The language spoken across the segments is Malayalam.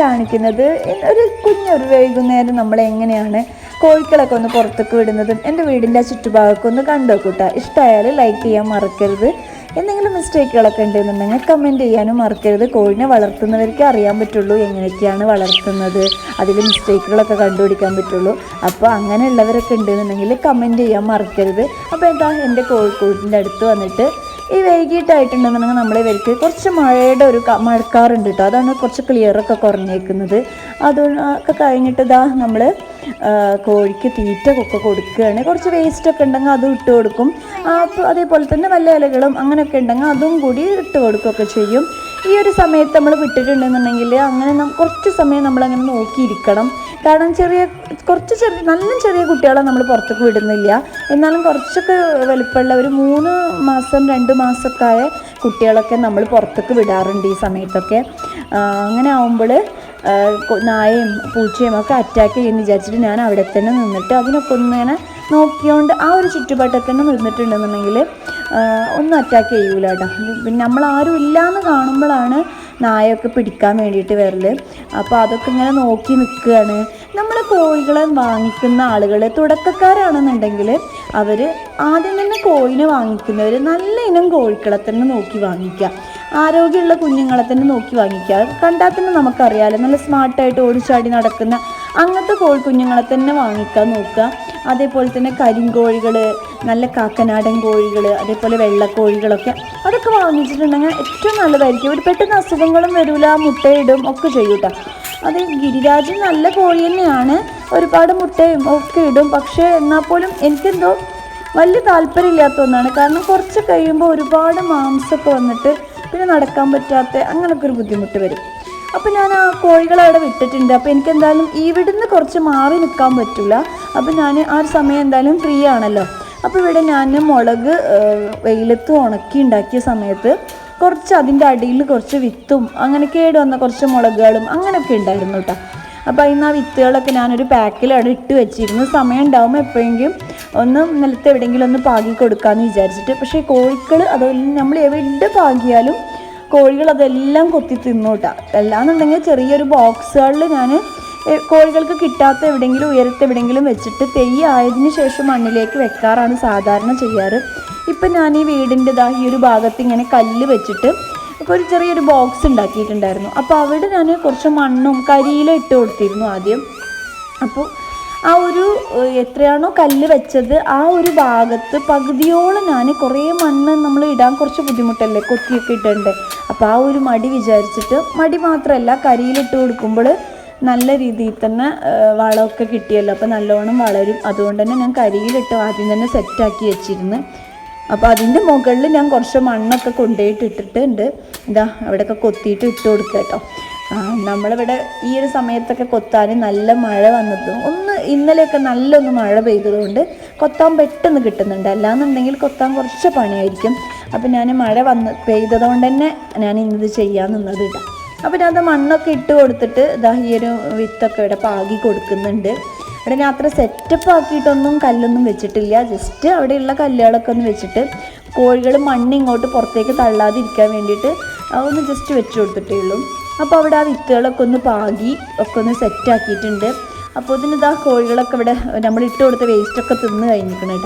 കാണിക്കുന്നത് ഒരു കുഞ്ഞൊരു വൈകുന്നേരം നമ്മൾ എങ്ങനെയാണ് കോഴിക്കളൊക്കെ ഒന്ന് പുറത്തേക്ക് വിടുന്നതും എന്റെ വീടിന്റെ ചുറ്റുഭാഗമൊക്കെ ഒന്ന് കണ്ടു കൂട്ടാ ഇഷ്ടമായാൽ ലൈക്ക് ചെയ്യാൻ മറക്കരുത്. എന്തെങ്കിലും മിസ്റ്റേക്കുകളൊക്കെ ഉണ്ടെന്നുണ്ടെങ്കിൽ കമന്റ് ചെയ്യാനും മറക്കരുത്. കോഴിനെ വളർത്തുന്നവർക്ക് അറിയാൻ പറ്റുള്ളൂ എങ്ങനെയൊക്കെയാണ് വളർത്തുന്നത്. അതിൽ മിസ്റ്റേക്കുകളൊക്കെ കണ്ടുപിടിക്കാൻ പറ്റുള്ളൂ. അപ്പോൾ അങ്ങനെയുള്ളവരൊക്കെ ഉണ്ടെന്നുണ്ടെങ്കിൽ കമന്റ് ചെയ്യാൻ മറക്കരുത്. അപ്പോൾ എന്താ എന്റെ കോഴിക്കോടിന്റെ അടുത്ത് വന്നിട്ട് ഈ വൈകിട്ടായിട്ടുണ്ടെന്നുണ്ടെങ്കിൽ നമ്മളെ ഇവർക്ക് കുറച്ച് മഴയുടെ ഒരു മഴക്കാറുണ്ട് കേട്ടോ അതാണ് കുറച്ച് ക്ലിയറൊക്കെ കുറഞ്ഞേക്കുന്നത്. അതൊക്കെ കഴിഞ്ഞിട്ട് ഇതാ നമ്മൾ കോഴിക്ക് തീറ്റ ഒക്കെ കൊടുക്കുകയാണ്. കുറച്ച് വേസ്റ്റൊക്കെ ഉണ്ടെങ്കിൽ അതും ഇട്ട് കൊടുക്കും. അതേപോലെ തന്നെ വല്ല ഇലകളും അങ്ങനെയൊക്കെ ഉണ്ടെങ്കിൽ അതും കൂടി ഇട്ട് കൊടുക്കുകയൊക്കെ ചെയ്യും. ഈ ഒരു സമയത്ത് നമ്മൾ വിട്ടിട്ടുണ്ടെന്നുണ്ടെങ്കിൽ അങ്ങനെ കുറച്ച് സമയം നമ്മളങ്ങനെ നോക്കിയിരിക്കണം. കാരണം ചെറിയ കുറച്ച് ചെറിയ നല്ല ചെറിയ കുട്ടികളെ നമ്മൾ പുറത്തേക്ക് വിടുന്നില്ല. എന്നാലും കുറച്ചൊക്കെ വലിപ്പമുള്ള ഒരു മൂന്ന് മാസം രണ്ട് മാസമൊക്കെ ആയ കുട്ടികളൊക്കെ നമ്മൾ പുറത്തേക്ക് വിടാറുണ്ട് ഈ സമയത്തൊക്കെ. അങ്ങനെ ആവുമ്പോൾ നായയും പൂച്ചയും ഒക്കെ അറ്റാക്ക് ചെയ്യുമെന്ന് വിചാരിച്ചിട്ട് ഞാൻ അവിടെ തന്നെ നിന്നിട്ട് അതിനൊക്കെ ഒന്ന് ഇങ്ങനെ നോക്കിയോണ്ട് ആ ഒരു ചുറ്റുപാട്ടൊക്കെ തന്നെ നിന്നിട്ടുണ്ടെന്നുണ്ടെങ്കിൽ ഒന്നും അറ്റാക്ക് ചെയ്യൂല കേട്ടോ പിന്നെ നമ്മൾ ആരും ഇല്ലയെന്ന് കാണുമ്പോഴാണ് നായൊക്കെ പിടിക്കാൻ വേണ്ടിയിട്ട് വരൽ അപ്പോൾ അതൊക്കെ ഇങ്ങനെ നോക്കി നിൽക്കുകയാണ്. നമ്മൾ കോഴികളെ വാങ്ങിക്കുന്ന ആളുകൾ തുടക്കക്കാരാണെന്നുണ്ടെങ്കിൽ അവർ ആദ്യം തന്നെ കോഴിനെ വാങ്ങിക്കുന്നവർ നല്ല ഇനം കോഴിക്കളെ തന്നെ നോക്കി വാങ്ങിക്കുക. ആരോഗ്യമുള്ള കുഞ്ഞുങ്ങളെ തന്നെ നോക്കി വാങ്ങിക്കുക. കണ്ടാൽ തന്നെ നമുക്കറിയാലോ. നല്ല സ്മാർട്ടായിട്ട് ഓടിച്ചാടി നടക്കുന്ന അങ്ങനത്തെ കോഴിക്കുഞ്ഞുങ്ങളെ തന്നെ വാങ്ങിക്കാൻ നോക്കുക. അതേപോലെ തന്നെ കരിങ്കോഴികൾ നല്ല കാക്കനാടൻ കോഴികൾ അതേപോലെ വെള്ളക്കോഴികളൊക്കെ അതൊക്കെ വാങ്ങിച്ചിട്ടുണ്ടെങ്കിൽ ഏറ്റവും നല്ലതായിരിക്കും. ഒരു പെട്ടെന്ന് അസുഖങ്ങളും വരില്ല മുട്ടയിടും ഒക്കെ ചെയ്യൂട്ടോ അത് ഗിരിരാജ് നല്ല കോഴി തന്നെയാണ്. ഒരുപാട് മുട്ടയും ഒക്കെ ഇടും. പക്ഷേ എന്നാൽ പോലും എനിക്കെന്തോ വലിയ താല്പര്യമില്ലാത്ത ഒന്നാണ്. കാരണം കുറച്ച് കഴിയുമ്പോൾ ഒരുപാട് മാംസമൊക്കെ വന്നിട്ട് പിന്നെ നടക്കാൻ പറ്റാത്ത അങ്ങനൊക്കെ ഒരു ബുദ്ധിമുട്ട് വരും. അപ്പോൾ ഞാൻ ആ കോഴികളെ അവിടെ വിട്ടിട്ടുണ്ട്. അപ്പോൾ എനിക്ക് എന്തായാലും ഇവിടുന്ന് കുറച്ച് മാറി നിൽക്കാൻ പറ്റില്ല. അപ്പോൾ ഞാൻ ആ ഒരു സമയം എന്തായാലും ഫ്രീ ആണല്ലോ. അപ്പോൾ ഇവിടെ ഞാൻ മുളക് വെയിലത്ത് ഉണക്കി ഉണ്ടാക്കിയ സമയത്ത് കുറച്ച് അതിന്റെ അടിയിൽ കുറച്ച് വിത്തും അങ്ങനെ കേട് വന്ന കുറച്ച് മുളകുകളും അങ്ങനെയൊക്കെ ഉണ്ടായിരുന്നു കേട്ടോ അപ്പോൾ അതിന് ആ വിത്തുകളൊക്കെ ഞാനൊരു പാക്കിൽ അവിടെ ഇട്ട് വെച്ചിരുന്നു സമയം ഉണ്ടാകുമ്പോൾ എപ്പോഴെങ്കിലും ഒന്ന് നിലത്ത് എവിടെയെങ്കിലും ഒന്ന് പാകി കൊടുക്കാമെന്ന് വിചാരിച്ചിട്ട്. പക്ഷേ കോഴികൾ അതെല്ലാം നമ്മൾ എവിടെ പാകിയാലും കോഴികൾ അതെല്ലാം കൊത്തി തിന്നൂട്ടാ. അല്ലാന്നുണ്ടെങ്കിൽ ചെറിയൊരു ബോക്സുകളിൽ ഞാൻ കോഴികൾക്ക് കിട്ടാത്ത എവിടെയെങ്കിലും ഉയരത്ത് എവിടെയെങ്കിലും വെച്ചിട്ട് തെയ്യ് ആയതിനു ശേഷം മണ്ണിലേക്ക് വെക്കാറാണ് സാധാരണ ചെയ്യാറ്. ഇപ്പം ഞാൻ ഈ വീടിന്റെ ഇതാ ഈ ഒരു ഭാഗത്ത് ഇങ്ങനെ കല്ല് വെച്ചിട്ട് ഒരു ചെറിയൊരു ബോക്സ് ഉണ്ടാക്കിയിട്ടുണ്ടായിരുന്നു. അപ്പോൾ അവിടെ ഞാൻ കുറച്ച് മണ്ണും കരിയിലും ഇട്ട് കൊടുത്തിരുന്നു ആദ്യം. അപ്പോൾ ആ ഒരു എത്രയാണോ കല്ല് വെച്ചത് ആ ഒരു ഭാഗത്ത് പകുതിയോളം ഞാൻ കുറേ മണ്ണ് നമ്മൾ ഇടാൻ കുറച്ച് ബുദ്ധിമുട്ടല്ലേ കൊത്തിയൊക്കെ ഇട്ടണ്ടേ അപ്പോൾ ആ ഒരു മടി വിചാരിച്ചിട്ട് മടി മാത്രമല്ല കരിയിലിട്ട് കൊടുക്കുമ്പോൾ നല്ല രീതിയിൽ തന്നെ വളമൊക്കെ കിട്ടിയല്ലോ. അപ്പോൾ നല്ലോണം വളരും. അതുകൊണ്ട് തന്നെ ഞാൻ കരിയിലിട്ട് ആദ്യം തന്നെ സെറ്റാക്കി വെച്ചിരുന്നു. അപ്പോൾ അതിന്റെ മുകളിൽ ഞാൻ കുറച്ച് മണ്ണൊക്കെ കൊണ്ടുപോയിട്ട് ഇട്ടിട്ടുണ്ട്. ഇതാ അവിടെയൊക്കെ കൊത്തിയിട്ട് ഇട്ട് കൊടുക്കുക കേട്ടോ. നമ്മളിവിടെ ഈ ഒരു സമയത്തൊക്കെ കൊത്താൻ നല്ല മഴ വന്നത്. ഒന്ന് ഇന്നലെയൊക്കെ നല്ലൊന്ന് മഴ പെയ്തതുകൊണ്ട് കൊത്താൻ പെട്ടെന്ന് കിട്ടുന്നുണ്ട്. അല്ലാന്നുണ്ടെങ്കിൽ കൊത്താൻ കുറച്ച് പണിയായിരിക്കും. അപ്പം ഞാൻ മഴ വന്ന് പെയ്തതുകൊണ്ട് തന്നെ ഞാൻ ഇന്നത് ചെയ്യാൻ നിന്നത് ഇടാം അപ്പോൾ ഞാൻ അത് മണ്ണൊക്കെ ഇട്ട് കൊടുത്തിട്ട് ഇതാ ഈ ഒരു വിത്തൊക്കെ ഇവിടെ പാകി കൊടുക്കുന്നുണ്ട്. ഇവിടെ ഞാൻ അത്ര സെറ്റപ്പ് ആക്കിയിട്ടൊന്നും കല്ലൊന്നും വെച്ചിട്ടില്ല. ജസ്റ്റ് അവിടെയുള്ള കല്ലുകളൊക്കെ ഒന്ന് വെച്ചിട്ട് കോഴികൾ മണ്ണ് ഇങ്ങോട്ട് പുറത്തേക്ക് തള്ളാതിരിക്കാൻ വേണ്ടിയിട്ട് അതൊന്ന് ജസ്റ്റ് വെച്ച് കൊടുത്തിട്ടേ ഉള്ളൂ. അപ്പോൾ അവിടെ ആ വിത്തുകളൊക്കെ ഒന്ന് പാകി ഒക്കെ ഒന്ന് സെറ്റ് ആക്കിയിട്ടുണ്ട്. അപ്പോൾ ഇതിനിതാ കോഴികളൊക്കെ ഇവിടെ നമ്മൾ ഇട്ട് കൊടുത്ത വേസ്റ്റൊക്കെ തിന്ന് കഴിഞ്ഞിരിക്കണം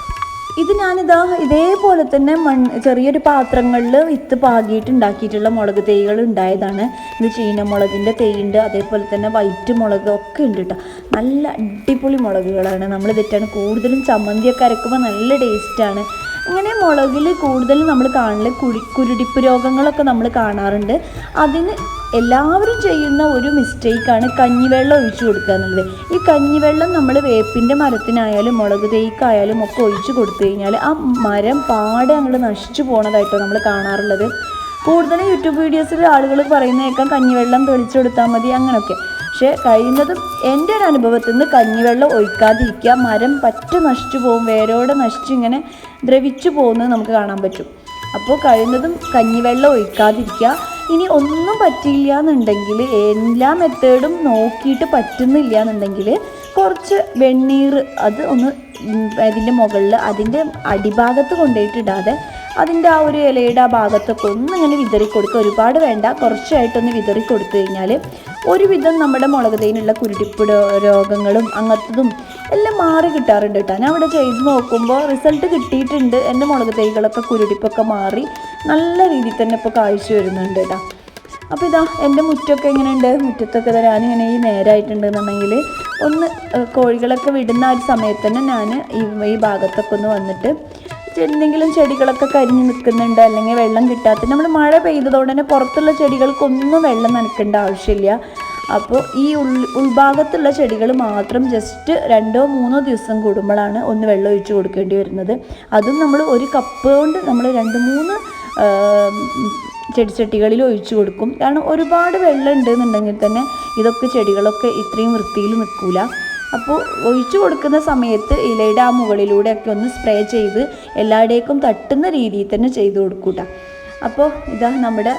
ഇത് ഞാനിതാ ഇതേപോലെ തന്നെ മൺ ചെറിയൊരു പാത്രങ്ങളിൽ വിത്ത് പാകിയിട്ട് ഉണ്ടാക്കിയിട്ടുള്ള മുളക് തൈകൾ ഉണ്ടായതാണ്. ഇത് ചീനമുളകിന്റെ തൈയുണ്ട് അതേപോലെ തന്നെ വൈറ്റ് മുളക് ഒക്കെ ഉണ്ട് കേട്ടോ നല്ല അടിപൊളി മുളകുകളാണ്. നമ്മൾ തെറ്റാണ് കൂടുതലും ചമ്മന്തിയൊക്കെ അരക്കുമ്പോൾ നല്ല ടേസ്റ്റാണ് ഇങ്ങനെ മുളകിൽ കൂടുതൽ നമ്മൾ കാണൽ കുടി കുരുടിപ്പ് രോഗങ്ങളൊക്കെ നമ്മൾ കാണാറുണ്ട്. അതിന് എല്ലാവരും ചെയ്യുന്ന ഒരു മിസ്റ്റേക്കാണ് കഞ്ഞിവെള്ളം ഒഴിച്ചു കൊടുക്കുക എന്നുള്ളത്. ഈ കഞ്ഞിവെള്ളം നമ്മൾ വേപ്പിന്റെ മരത്തിനായാലും മുളക് തേക്കായാലും ഒക്കെ ഒഴിച്ചു കൊടുത്തു കഴിഞ്ഞാൽ ആ മരം പാടെ അങ്ങോട്ട് നശിച്ചു പോണതായിട്ടോ നമ്മൾ കാണാറുള്ളത്. കൂടുതലും യൂട്യൂബ് വീഡിയോസിൽ ആളുകൾ പറയുന്ന കേൾക്കാം കഞ്ഞിവെള്ളം തെളിച്ചു കൊടുത്താൽ മതി അങ്ങനെയൊക്കെ പക്ഷേ കഴിയുന്നതും എന്റെ ഒരു അനുഭവത്തിൽ നിന്ന് കഞ്ഞിവെള്ളം ഒഴിക്കാതിരിക്കുക മരം പറ്റ നശിച്ചു പോകും വേരോടെ നശിച്ച് ഇങ്ങനെ ദ്രവിച്ചു പോകുന്നത് നമുക്ക് കാണാൻ പറ്റും. അപ്പോൾ കഴിയുന്നതും കഞ്ഞിവെള്ളം ഒഴിക്കാതിരിക്കുക. ഇനി ഒന്നും പറ്റില്ല എന്നുണ്ടെങ്കിൽ എല്ലാ മെത്തേഡും നോക്കിയിട്ട് പറ്റുന്നില്ല എന്നുണ്ടെങ്കിൽ കുറച്ച് വെണ്ണീർ അത് ഒന്ന് അതിന്റെ മുകളിൽ അതിന്റെ അടിഭാഗത്ത് കൊണ്ടുപോയിട്ടിടാതെ അതിന്റെ ആ ഒരു ഇലയുടെ ആ ഭാഗത്തൊക്കെ ഒന്ന് ഇങ്ങനെ വിതറി കൊടുക്കുക ഒരുപാട് വേണ്ട കുറച്ചായിട്ടൊന്ന് വിതറി കൊടുത്തു കഴിഞ്ഞാൽ ഒരുവിധം നമ്മുടെ മുളക് തേനുള്ള കുരുടിപ്പ് രോഗങ്ങളും അങ്ങനത്തതും എല്ലാം മാറി കിട്ടാറുണ്ട് കേട്ടോ. ഞാൻ ഇവിടെ ചെയ്ത് നോക്കുമ്പോൾ റിസൾട്ട് കിട്ടിയിട്ടുണ്ട്. എന്റെ മുളക് തൈകളൊക്കെ കുരുടിപ്പൊക്കെ മാറി നല്ല രീതിയിൽ തന്നെ ഇപ്പോൾ കാഴ്ച വരുന്നുണ്ട് കേട്ടോ. അപ്പോൾ ഇതാ എന്റെ മുറ്റമൊക്കെ എങ്ങനെയുണ്ട്? മുറ്റത്തൊക്കെ ഞാനിങ്ങനെ ഈ നേരായിട്ടുണ്ടെന്നുണ്ടെങ്കിൽ ഒന്ന് കോഴികളൊക്കെ വിടുന്ന ഒരു സമയത്ത് തന്നെ ഞാൻ ഈ ഭാഗത്തൊക്കെ ഒന്ന് വന്നിട്ട് എന്തെങ്കിലും ചെടികളൊക്കെ കരിഞ്ഞു നിൽക്കുന്നുണ്ട് അല്ലെങ്കിൽ വെള്ളം കിട്ടാത്ത നമ്മൾ മഴ പെയ്തതോടെ തന്നെ പുറത്തുള്ള ചെടികൾക്കൊന്നും വെള്ളം നനക്കേണ്ട ആവശ്യമില്ല. അപ്പോൾ ഈ ഉൾ ഉൾഭാഗത്തുള്ള ചെടികൾ മാത്രം ജസ്റ്റ് രണ്ടോ മൂന്നോ ദിവസം കൂടുമ്പോഴാണ് ഒന്ന് വെള്ളം ഒഴിച്ചു കൊടുക്കേണ്ടി വരുന്നത്. അതും നമ്മൾ ഒരു കപ്പ് കൊണ്ട് നമ്മൾ രണ്ട് മൂന്ന് ചെടിച്ചട്ടികളിൽ ഒഴിച്ചു കൊടുക്കും. കാരണം ഒരുപാട് വെള്ളം ഉണ്ടെന്നുണ്ടെങ്കിൽ തന്നെ ഇതൊക്കെ ചെടികളൊക്കെ ഇത്രയും വൃത്തിയിൽ നിൽക്കില്ല അപ്പോൾ ഒഴിച്ചു കൊടുക്കുന്ന സമയത്ത് ഇലയുടെ ആ മുകളിലൂടെയൊക്കെ ഒന്ന് സ്പ്രേ ചെയ്ത് എല്ലായിടേക്കും തട്ടുന്ന രീതിയിൽ തന്നെ ചെയ്ത് കൊടുക്കൂട്ട. അപ്പോൾ ഇതാ നമ്മുടെ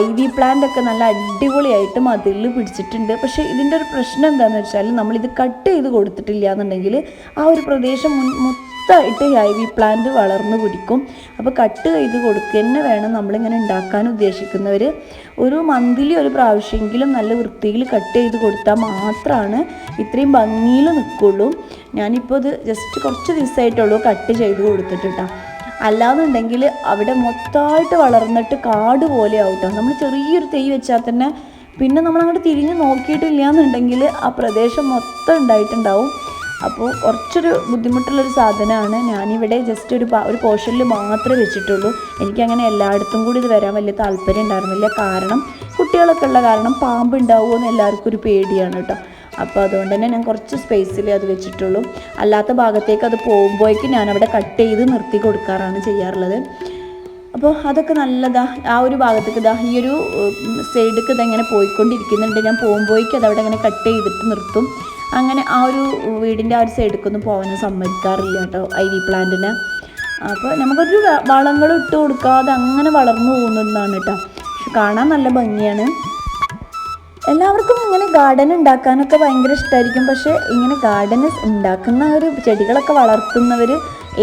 ഐ വി പ്ലാന്റ് ഒക്കെ നല്ല അടിപൊളിയായിട്ട് മതിൽ പിടിച്ചിട്ടുണ്ട്. പക്ഷേ ഇതിന്റെ ഒരു പ്രശ്നം എന്താണെന്ന് വെച്ചാൽ നമ്മളിത് കട്ട് ചെയ്ത് കൊടുത്തിട്ടില്ല എന്നുണ്ടെങ്കിൽ ആ ഒരു പ്രദേശം മുൻ മൊത്തമായിട്ട് ഐ വി പ്ലാന്റ് വളർന്നു പിടിക്കും. അപ്പോൾ കട്ട് ചെയ്ത് കൊടുക്കുക തന്നെ വേണം നമ്മളിങ്ങനെ ഉണ്ടാക്കാൻ ഉദ്ദേശിക്കുന്നവർ. ഒരു മന്ത്ലി ഒരു പ്രാവശ്യമെങ്കിലും നല്ല വൃത്തിയിൽ കട്ട് ചെയ്ത് കൊടുത്താൽ മാത്രമാണ് ഇത്രയും ഭംഗിയിൽ നിൽക്കുള്ളൂ. ഞാനിപ്പോൾ ഇത് ജസ്റ്റ് കുറച്ച് ദിവസമായിട്ടുള്ളൂ കട്ട് ചെയ്ത് കൊടുത്തിട്ടാ അല്ലാന്നുണ്ടെങ്കിൽ അവിടെ മൊത്തമായിട്ട് വളർന്നിട്ട് കാട് പോലെ ആവട്ടോ നമ്മൾ ചെറിയൊരു തൈ വെച്ചാൽ തന്നെ പിന്നെ നമ്മൾ അങ്ങോട്ട് തിരിഞ്ഞ് നോക്കിയിട്ടില്ല എന്നുണ്ടെങ്കിൽ ആ പ്രദേശം മൊത്തം ഉണ്ടായിട്ടുണ്ടാവും. അപ്പോൾ കുറച്ചൊരു ബുദ്ധിമുട്ടുള്ളൊരു സാധനമാണ്. ഞാനിവിടെ ജസ്റ്റ് ഒരു ഒരു പോർഷനിൽ മാത്രമേ വെച്ചിട്ടുള്ളൂ. എനിക്കങ്ങനെ എല്ലായിടത്തും കൂടി ഇത് വരാൻ വലിയ താല്പര്യം ഉണ്ടായിരുന്നില്ല. കാരണം കുട്ടികളൊക്കെ ഉള്ള കാരണം പാമ്പ് ഉണ്ടാവുമോ എന്ന് എല്ലാവർക്കും ഒരു പേടിയാണ് കേട്ടോ അപ്പോൾ അതുകൊണ്ട് തന്നെ ഞാൻ കുറച്ച് സ്പേസിൽ അത് വെച്ചിട്ടുള്ളൂ. അല്ലാത്ത ഭാഗത്തേക്ക് അത് പോകുമ്പോഴേക്ക് അവിടെ കട്ട് ചെയ്ത് നിർത്തി കൊടുക്കാറാണ് ചെയ്യാറുള്ളത്. അപ്പോൾ അതൊക്കെ നല്ലതാ ആ ഒരു ഭാഗത്തേക്ക് ഇതാ ഈ ഒരു സൈഡിലേക്ക് ഇതെങ്ങനെ പോയിക്കൊണ്ടിരിക്കുന്നുണ്ട്. ഞാൻ പോകുമ്പോഴേക്ക് അവിടെ ഇങ്ങനെ കട്ട് ചെയ്തിട്ട് നിർത്തും. അങ്ങനെ ആ ഒരു വീടിന്റെ ആ ഒരു സൈഡിലേക്കൊന്നും പോകാനും സമ്മതിക്കാറില്ല കേട്ടോ ഐ വി പ്ലാന്റിന് അപ്പോൾ നമുക്കൊരു വളങ്ങൾ ഇട്ട് കൊടുക്കാതെ അങ്ങനെ വളർന്നു പോകുന്നതാണ് കേട്ടോ. പക്ഷെ കാണാൻ നല്ല ഭംഗിയാണ്. എല്ലാവർക്കും ഇങ്ങനെ ഗാർഡൻ ഉണ്ടാക്കാനൊക്കെ ഭയങ്കര ഇഷ്ടമായിരിക്കും പക്ഷേ ഇങ്ങനെ ഗാർഡൻ ഉണ്ടാക്കുന്ന ഒരു ചെടികളൊക്കെ വളർത്തുന്നവർ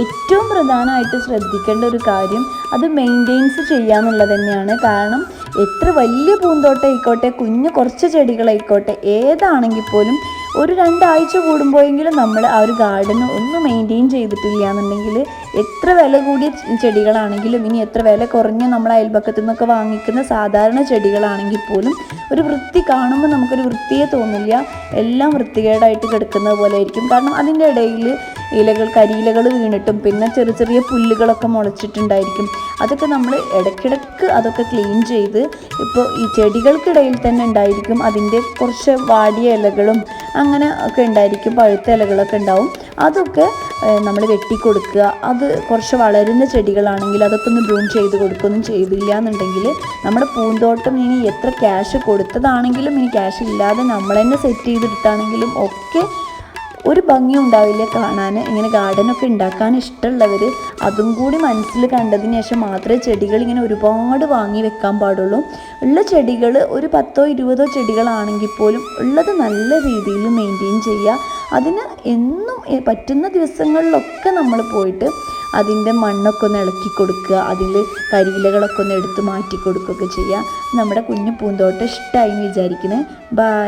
ഏറ്റവും പ്രധാനമായിട്ട് ശ്രദ്ധിക്കേണ്ട ഒരു കാര്യം അത് മെയിന്റെയിൻസ് ചെയ്യാന്നുള്ളത് തന്നെയാണ്. കാരണം എത്ര വലിയ പൂന്തോട്ടം ആയിക്കോട്ടെ കുഞ്ഞു കുറച്ച് ചെടികളായിക്കോട്ടെ ഏതാണെങ്കിൽ പോലും ഒരു രണ്ടാഴ്ച കൂടുമ്പോഴെങ്കിലും നമ്മൾ ആ ഒരു ഗാർഡൻ ഒന്ന് മെയിന്റെയിൻ ചെയ്തിട്ടില്ല എന്നുണ്ടെങ്കിൽ എത്ര വില കൂടിയ ചെടികളാണെങ്കിലും ഇനി എത്ര വില കുറഞ്ഞ നമ്മൾ അയൽപക്കത്തു നിന്നൊക്കെ വാങ്ങിക്കുന്ന സാധാരണ ചെടികളാണെങ്കിൽ പോലും ഒരു വൃത്തി കാണുമ്പോൾ നമുക്കൊരു വൃത്തിയെ തോന്നില്ല. എല്ലാം വൃത്തികേടായിട്ട് കിടക്കുന്നത് പോലെ ആയിരിക്കും. കാരണം അതിന്റെ ഇടയിൽ ഇലകൾ കരിയിലകൾ വീണിട്ടും പിന്നെ ചെറിയ ചെറിയ പുല്ലുകളൊക്കെ മുളച്ചിട്ടുണ്ടായിരിക്കും. അതൊക്കെ നമ്മൾ ഇടയ്ക്കിടയ്ക്ക് അതൊക്കെ ക്ലീൻ ചെയ്ത് ഇപ്പോൾ ഈ ചെടികൾക്കിടയിൽ തന്നെ ഉണ്ടായിരിക്കും. അതിന്റെ കുറച്ച് വാടിയ ഇലകളും അങ്ങനെ ഒക്കെ ഉണ്ടായിരിക്കും. പഴുത്ത ഇലകളൊക്കെ ഉണ്ടാവും. അതൊക്കെ നമ്മൾ വെട്ടിക്കൊടുക്കുക. അത് കുറച്ച് വളരുന്ന ചെടികളാണെങ്കിൽ അതൊക്കെ ഒന്ന് ബ്രൂം ചെയ്ത് കൊടുക്കുകയൊന്നും ചെയ്തില്ല എന്നുണ്ടെങ്കിൽ നമ്മുടെ പൂന്തോട്ടം ഇനി എത്ര ക്യാഷ് കൊടുത്തതാണെങ്കിലും ഇനി ക്യാഷ് ഇല്ലാതെ നമ്മൾ തന്നെ സെറ്റ് ചെയ്തെടുത്താണെങ്കിലും ഒക്കെ ഒരു ഭംഗി ഉണ്ടാവില്ല കാണാൻ. ഇങ്ങനെ ഗാർഡനൊക്കെ ഉണ്ടാക്കാൻ ഇഷ്ടമുള്ളവർ അതും കൂടി മനസ്സിൽ കണ്ടതിന് ശേഷം മാത്രമേ ചെടികൾ ഇങ്ങനെ ഒരുപാട് വാങ്ങി വെക്കാൻ പാടുള്ളൂ. ഉള്ള ചെടികൾ ഒരു പത്തോ ഇരുപതോ ചെടികളാണെങ്കിൽ പോലും ഉള്ളത് നല്ല രീതിയിൽ മെയിന്റെയിൻ ചെയ്യുക. അതിന് എന്നും പറ്റുന്ന ദിവസങ്ങളിലൊക്കെ നമ്മൾ പോയിട്ട് അതിന്റെ മണ്ണൊക്കെ ഒന്ന് ഇളക്കി കൊടുക്കുക അതിൽ കരിയിലകളൊക്കെ ഒന്ന് എടുത്ത് മാറ്റി കൊടുക്കുകയൊക്കെ ചെയ്യുക. നമ്മുടെ കുഞ്ഞു പൂന്തോട്ടം ഇഷ്ടമായി എന്ന് വിചാരിക്കുന്നത് ബൈ